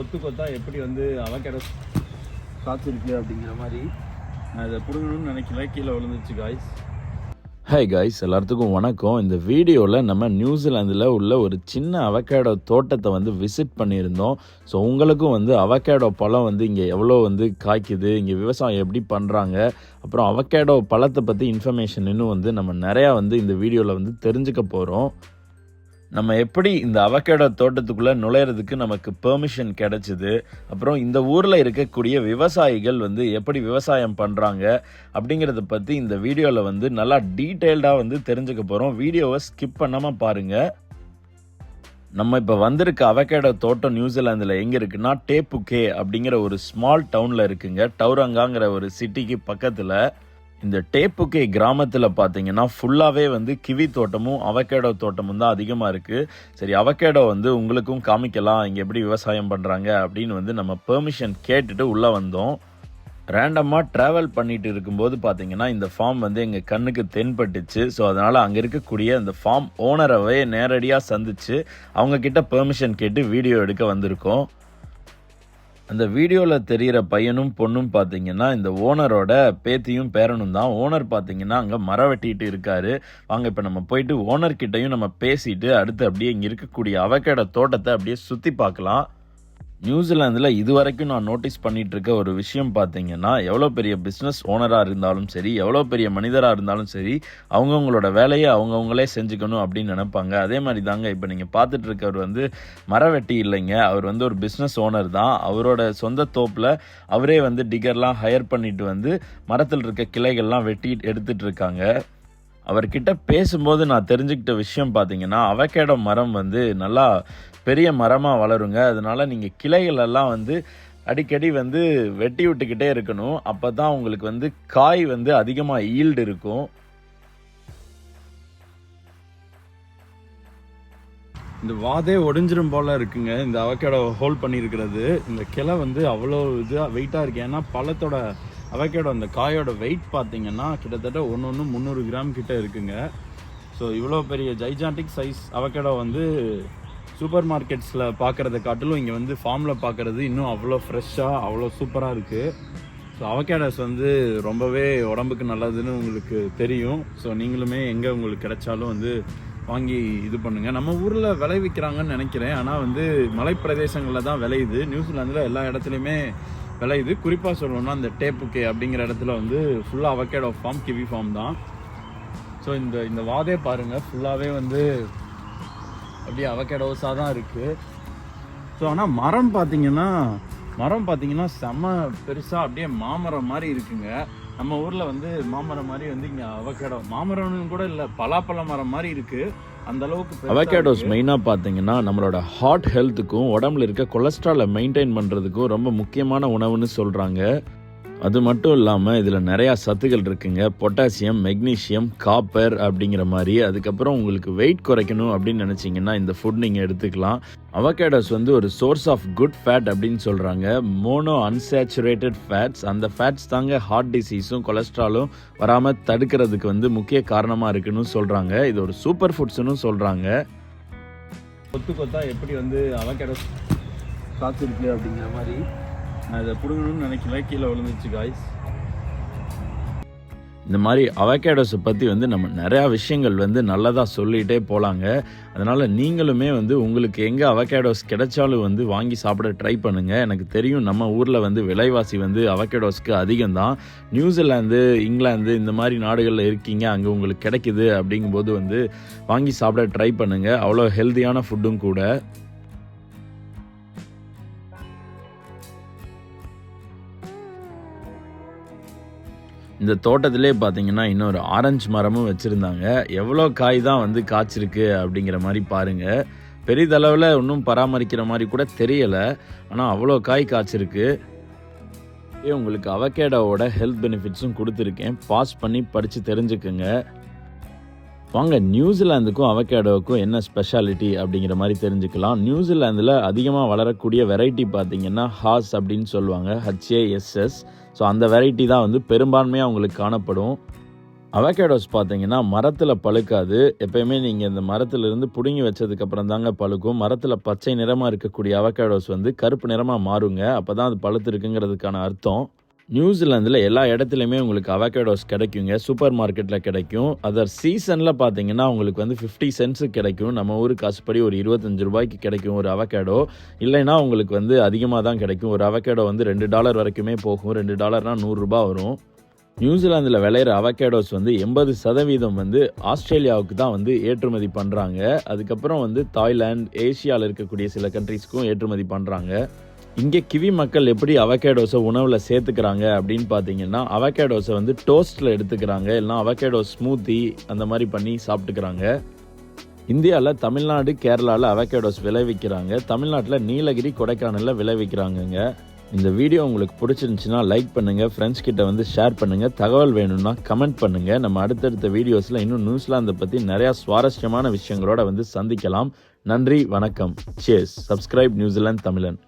கொத்து கொத்தா எப்படி வந்து அவக்கடை காத்திருக்கு அப்படிங்கிற மாதிரி நான் இதை பிடுங்கணும்னு நினைக்கல. கீழே விழுந்துச்சு காய்ஸ் ஹாய் காய்ஸ் எல்லாத்துக்கும் வணக்கம். இந்த வீடியோவில் நம்ம நியூசிலாந்தில் உள்ள ஒரு சின்ன அவகேடோ தோட்டத்தை வந்து விசிட் பண்ணியிருந்தோம். ஸோ உங்களுக்கும் வந்து அவகேடோ பழம் வந்து இங்கே எவ்வளோ வந்து காய்க்குது இங்கே விவசாயம் எப்படி பண்ணுறாங்க அப்புறம் அவகேடோ பழத்தை பற்றி இன்ஃபர்மேஷன் இன்னும் வந்து நம்ம நிறையா வந்து இந்த வீடியோவில் வந்து தெரிஞ்சுக்க போகிறோம் நம்ம எப்படி இந்த அவகேடோ தோட்டத்துக்குள்ளே நுழையிறதுக்கு நமக்கு பெர்மிஷன் கிடைச்சிது அப்புறம் இந்த ஊரில் இருக்கக்கூடிய விவசாயிகள் வந்து எப்படி விவசாயம் பண்ணுறாங்க அப்படிங்கிறத பற்றி இந்த வீடியோவில் வந்து நல்லா டீட்டெயில்டாக வந்து தெரிஞ்சுக்க போகிறோம் வீடியோவை ஸ்கிப் பண்ணாமல் பாருங்கள் நம்ம இப்போ வந்திருக்க அவகேடோ தோட்டம் நியூசிலாந்தில் எங்கே இருக்குன்னா டேப்புகே அப்படிங்கிற ஒரு ஸ்மால் டவுனில் இருக்குங்க. டவுரங்காங்கிற ஒரு சிட்டிக்கு பக்கத்தில். இந்த டேப்புக்கே கிராமத்தில் பார்த்தீங்கன்னா ஃபுல்லாகவே வந்து கிவி தோட்டமும் அவகேடோ தோட்டமும் தான் அதிகமாக இருக்குது சரி அவகேடோ வந்து உங்களுக்கும் காமிக்கலாம். இங்கே எப்படி விவசாயம் பண்ணுறாங்க அப்படின்னு வந்து நம்ம பெர்மிஷன் கேட்டுட்டு உள்ளே வந்தோம். ரேண்டமாக ட்ராவல் பண்ணிட்டு இருக்கும்போது பார்த்தீங்கன்னா இந்த ஃபார்ம் வந்து எங்கள் கண்ணுக்கு தென்பட்டுச்சு. ஸோ அதனால் அங்கே இருக்கக்கூடிய அந்த ஃபார்ம் ஓனரவே நேரடியாக சந்திச்சு அவங்கக்கிட்ட பெர்மிஷன் கேட்டு வீடியோ எடுக்க வந்திருக்கோம். அந்த வீடியோவில் தெரிகிற பையனும் பொண்ணும் பார்த்தீங்கன்னா இந்த ஓனரோட பேத்தியும் பேரனும் தான். ஓனர் பார்த்தீங்கன்னா அங்கே மரம் வெட்டிட்டு இருக்காரு. வாங்க இப்போ நம்ம போயிட்டு ஓனர்கிட்டையும் நம்ம பேசிட்டு அடுத்து அப்படியே இங்கே இருக்கக்கூடிய அவக்கேட தோட்டத்தை அப்படியே சுற்றி பார்க்கலாம். நியூசிலாந்தில் இது வரைக்கும் நான் நோட்டீஸ் பண்ணிட்டு இருக்க ஒரு விஷயம் பார்த்தீங்கன்னா எவ்வளோ பெரிய பிஸ்னஸ் ஓனராக இருந்தாலும் சரி எவ்வளோ பெரிய மனிதராக இருந்தாலும் சரி அவங்கவுங்களோட வேலையை அவங்கவுங்களே செஞ்சுக்கணும் அப்படின்னு நினைப்பாங்க. அதே மாதிரி தாங்க இப்போ நீங்கள் பார்த்துட்டு இருக்கவர் வந்து மரவெட்டி இல்லைங்க. அவர் வந்து ஒரு பிஸ்னஸ் ஓனர் தான். அவரோட சொந்த தோப்பில் அவரே வந்து டிகர்லாம் ஹையர் பண்ணிட்டு வந்து மரத்தில் இருக்க கிளைகள்லாம் வெட்டி எடுத்துகிட்டு இருக்காங்க அவர்கிட்ட பேசும்போது நான் தெரிஞ்சுக்கிட்ட விஷயம் பார்த்தீங்கன்னா அவகேடோ மரம் வந்து நல்லா பெரிய மரமாக வளருங்க. அதனால் நீங்கள் கிளைகளெல்லாம் வந்து அடிக்கடி வந்து வெட்டி விட்டுக்கிட்டே இருக்கணும். அப்போ தான் உங்களுக்கு வந்து காய் வந்து அதிகமாக ஈல்டு இருக்கும். இந்த வாதே ஒடிஞ்சிரும் போல இருக்குங்க. இந்த அவக்கேடோ ஹோல்ட் பண்ணியிருக்கிறது. இந்த கிளை வந்து அவ்வளோ இதாக வெயிட்டாக இருக்கு. ஏன்னா பழத்தோட அவக்கேடோ அந்த காயோட வெயிட் பார்த்தீங்கன்னா கிட்டத்தட்ட ஒன்று ஒன்று முந்நூறு கிராம் கிட்ட இருக்குங்க. ஸோ இவ்வளோ பெரிய ஜைஜாண்டிக் சைஸ் அவக்கேடோ வந்து சூப்பர் மார்க்கெட்ஸில் பார்க்குறத காட்டிலும் இங்கே வந்து ஃபார்மில் பார்க்குறது இன்னும் அவ்வளோ ஃப்ரெஷ்ஷாக அவ்வளோ சூப்பராக இருக்குது ஸோ அவகேடஸ் வந்து ரொம்பவே உடம்புக்கு நல்லதுன்னு உங்களுக்கு தெரியும். ஸோ நீங்களுமே எங்கே உங்களுக்கு கிடைச்சாலும் வந்து வாங்கி இது பண்ணுங்கள் நம்ம ஊரில் விளைவிக்கிறாங்கன்னு நினைக்கிறேன். ஆனால் வந்து மலைப்பிரதேசங்களில் தான் விளையுது. நியூசிலாந்தில் எல்லா இடத்துலையுமே விளையுது குறிப்பாக சொல்லணும்னா இந்த டேப்புக்கு அப்படிங்கிற இடத்துல வந்து ஃபுல்லாக அவகேடோ ஃபார்ம் கிவி ஃபார்ம் தான். ஸோ இந்த இந்த வாதே பாருங்கள் ஃபுல்லாகவே வந்து அப்படியே அவகேடோஸாக தான் இருக்குது ஸோ ஆனால் மரம் பார்த்தீங்கன்னா மரம் பார்த்தீங்கன்னா செம்ம பெருசாக அப்படியே மாமரம் மாதிரி இருக்குங்க. நம்ம ஊரில் வந்து மாமரம் மாதிரி வந்து இங்கே அவகேடோ மாமரம்னு கூட இல்லை பலாப்பழ மரம் மாதிரி இருக்குது அந்த அளவுக்கு அவகேடோஸ். மெயினாக பார்த்தீங்கன்னா நம்மளோட ஹார்ட் ஹெல்த்துக்கும் உடம்புல இருக்க கொலஸ்ட்ராலை மெயின்டைன் பண்ணுறதுக்கும் ரொம்ப முக்கியமான உணவுன்னு சொல்கிறாங்க அது மட்டும் இல்லாமல் இதில் நிறையா சத்துக்கள் இருக்குங்க. பொட்டாசியம் மெக்னீஷியம் காப்பர் அப்படிங்கிற மாதிரி. அதுக்கப்புறம் உங்களுக்கு வெயிட் குறைக்கணும் அப்படின்னு நினச்சிங்கன்னா இந்த ஃபுட் நீங்கள் எடுத்துக்கலாம். அவகேடோஸ் வந்து ஒரு சோர்ஸ் ஆஃப் குட் ஃபேட் அப்படின்னு சொல்கிறாங்க மோனோ அன்சேச்சுரேட்டட் ஃபேட்ஸ் அந்த ஃபேட்ஸ் தாங்க ஹார்ட் டிசீஸும் கொலஸ்ட்ராலும் வராமல் தடுக்கிறதுக்கு வந்து முக்கிய காரணமாக இருக்குன்னு சொல்கிறாங்க இது ஒரு சூப்பர் ஃபுட்ஸ்னு சொல்கிறாங்க கொத்து கொத்தா எப்படி வந்து அவகேடோஸ் காத்திருக்கு அப்படிங்கிற மாதிரி நான் இதை பிடுங்கணும்னு நினைக்கல. கீழே விழுந்துச்சு காய்ஸ் இந்த மாதிரி அவகேடோஸை பற்றி வந்து நம்ம நிறையா விஷயங்கள் வந்து நல்லதாக சொல்லிகிட்டே போகலாங்க அதனால் நீங்களுமே வந்து உங்களுக்கு எங்கே அவகேடோஸ் கிடைச்சாலும் வந்து வாங்கி சாப்பிட ட்ரை பண்ணுங்கள் எனக்கு தெரியும் நம்ம ஊரில் வந்து விலைவாசி வந்து அவகேடோஸ்க்கு அதிகம் தான் நியூசிலாந்து இங்கிலாந்து இந்த மாதிரி நாடுகளில் இருக்கீங்க அங்கே உங்களுக்கு கிடைக்குது அப்படிங்கும்போது வந்து வாங்கி சாப்பிட ட்ரை பண்ணுங்கள் அவ்வளோ ஹெல்த்தியான ஃபுட்டும் கூட. இந்த தோட்டத்திலே பார்த்தீங்கன்னா இன்னொரு ஆரஞ்சு மரமும் வச்சுருந்தாங்க. எவ்வளோ காய் தான் வந்து காய்ச்சிருக்கு அப்படிங்கிற மாதிரி பாருங்கள் பெரிதளவில் இன்னும் பராமரிக்கிற மாதிரி கூட தெரியலை. ஆனால் அவ்வளோ காய் காய்ச்சிருக்கு. ஏ உங்களுக்கு அவகேடாவோட ஹெல்த் பெனிஃபிட்ஸும் கொடுத்துருக்கேன். பாஸ் பண்ணி படித்து தெரிஞ்சுக்குங்க. வாங்க நியூசிலாந்துக்கும் அவகேடோவுக்கும் என்ன ஸ்பெஷாலிட்டி அப்படிங்கிற மாதிரி தெரிஞ்சுக்கலாம். நியூசிலாந்தில் அதிகமாக வளரக்கூடிய வெரைட்டி பார்த்தீங்கன்னா ஹாஸ் அப்படின்னு சொல்லுவாங்க. ஹச்ஏஎஸ்எஸ் ஸோ அந்த வெரைட்டி தான் வந்து பெரும்பான்மையாக உங்களுக்கு காணப்படும். அவகேடோஸ் பார்த்தீங்கன்னா மரத்தில் பழுக்காது. எப்பயுமே நீங்கள் இந்த மரத்துலேருந்து பிடுங்கி வச்சதுக்கப்புறம் தாங்க பழுக்கும். மரத்தில் பச்சை நிறமாக இருக்கக்கூடிய அவகேடோஸ் வந்து கருப்பு நிறமாக மாறுங்க. அப்போ தான் அது பழுத்து இருக்குங்கிறதுக்கான அர்த்தம். நியூசிலாந்தில் எல்லா இடத்துலையுமே உங்களுக்கு அவகேடோஸ் கிடைக்குங்க சூப்பர் மார்க்கெட்டில் கிடைக்கும். அதர் சீசனில் பார்த்தீங்கன்னா உங்களுக்கு வந்து ஃபிஃப்டி சென்ஸுக்கு கிடைக்கும். நம்ம ஊர் காசுப்படி ஒரு இருபத்தஞ்சு ரூபாய்க்கு கிடைக்கும் ஒரு அவகேடோ இல்லைன்னா உங்களுக்கு வந்து அதிகமாக தான் கிடைக்கும். ஒரு அவகேடோ வந்து ரெண்டு டாலர் வரைக்குமே போகும். ரெண்டு டாலர்னால் நூறுரூபா வரும். நியூசிலாந்தில் விளையிற அவகேடோஸ் வந்து எண்பது சதவீதம் வந்து ஆஸ்திரேலியாவுக்கு தான் வந்து ஏற்றுமதி பண்ணுறாங்க அதுக்கப்புறம் வந்து தாய்லாந்து ஏசியாவில் இருக்கக்கூடிய சில கண்ட்ரீஸ்க்கும் ஏற்றுமதி பண்ணுறாங்க இங்கே கிவி மக்கள் எப்படி அவகேடோஸை உணவில் சேர்த்துக்கிறாங்க அப்படின்னு பார்த்தீங்கன்னா அவகேடோஸை வந்து டோஸ்ட்டில் எடுத்துக்கிறாங்க. இல்லைனா அவகேடோ ஸ்மூத்தி அந்த மாதிரி பண்ணி சாப்பிட்டுக்கிறாங்க. இந்தியாவில் தமிழ்நாடு கேரளாவில் அவகேடோஸ் விளைவிக்கிறாங்க. தமிழ்நாட்டில் நீலகிரி கொடைக்கானலில் விளைவிக்கிறாங்கங்க. இந்த வீடியோ உங்களுக்கு பிடிச்சிருந்துச்சுன்னா லைக் பண்ணுங்கள் ஃப்ரெண்ட்ஸ் கிட்ட வந்து ஷேர் பண்ணுங்கள் தகவல் வேணும்னா கமெண்ட் பண்ணுங்கள் நம்ம அடுத்தடுத்த வீடியோஸில் இன்னும் நியூஸ்லாந்தை பற்றி நிறையா சுவாரஸ்யமான விஷயங்களோட வந்து சந்திக்கலாம். நன்றி வணக்கம். சேஸ் சப்ஸ்கிரைப் நியூசிலாந்து தமிழன்.